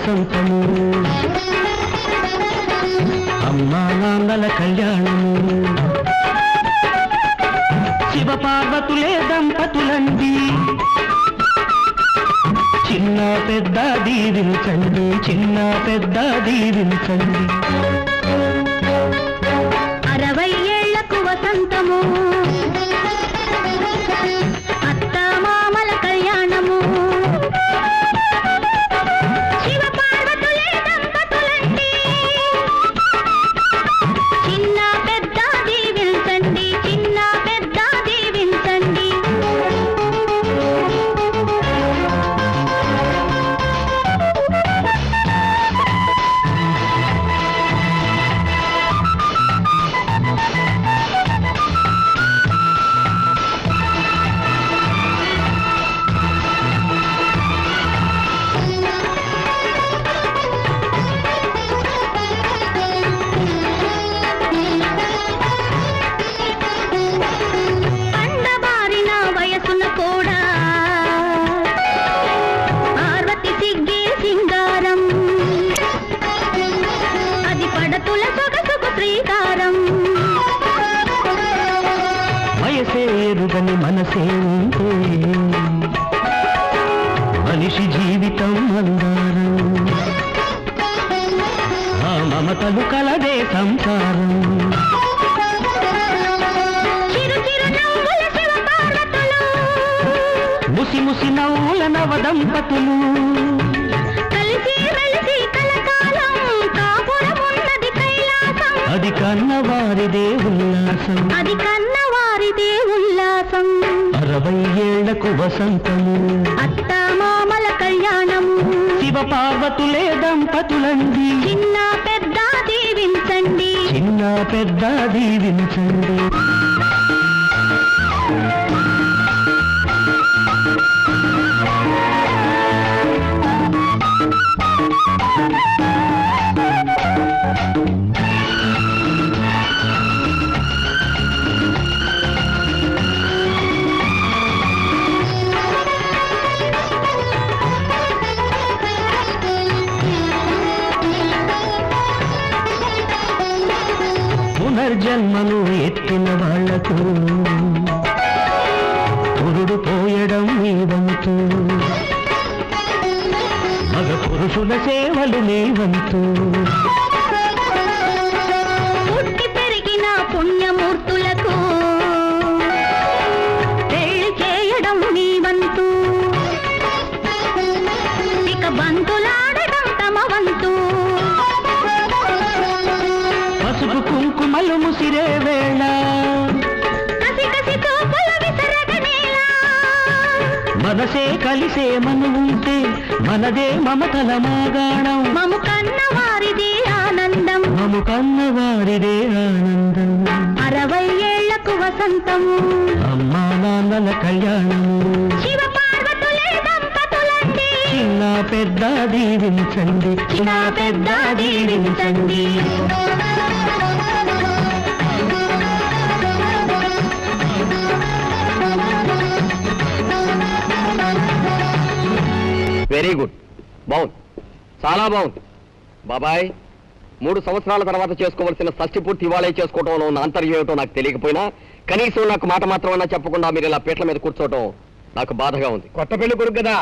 వసంతము. అమ్మా నాన్నల కళ్యాణము. శివ పార్వతులే దంపతులండి. చిన్న పెద్ద దీవించండి చిన్న పెద్ద దీవించండి అరవై ఏళ్ళకు వసంతము. మనిషి జీవితం మందారం ఆ మమతలు కలదే సంసారం. ముసి ముసి నవ్వుల నవ దంపతులు. అది కన్నవారిదే ఉల్లాసం అది కన్నవారిదే ఉల్లాసం అరవై ఏళ్ళకు వసంతము. అత్త మామల కళ్యాణము. శివ పార్వతులే దంపతులండి. చిన్న పెద్ద దీవించండి. చిన్న పెద్ద దీవించండి. పునర్జన్మలు ఎత్తిన వాళ్ళకు పురుడు పోయడం నీ వంతు మగ పురుషుల సేవలు నీ వంతు మనసే కలిసే మను ఉంటే మనదే మమతల మాగాణం. మము కన్న వారిది ఆనందం. మము కన్నవారిదే ఆనందం. అరవై ఏళ్ళకు వసంతము అమ్మా నాన్నల కళ్యాణము శివ పార్వతులే దంపతులండి. చిన్న పెద్ద దీవించండి చిన్న పెద్ద దీవించండి వెరీ గుడ్. బాగుంది. చాలా బాగుంది. బాబాయ్ మూడు సంవత్సరాల తర్వాత చేసుకోవాల్సిన షష్టి పూర్తి ఇవాళే చేసుకోవడంలో ఉన్న అంతర్యం ఏమిటో నాకు తెలియకపోయినా కనీసం నాకు మాట మాత్రమన్నా చెప్పకుండా మీరు ఇలా పీటల మీద కూర్చోవటం నాకు బాధగా ఉంది. కొత్త పెళ్ళి కొడుకు కదా.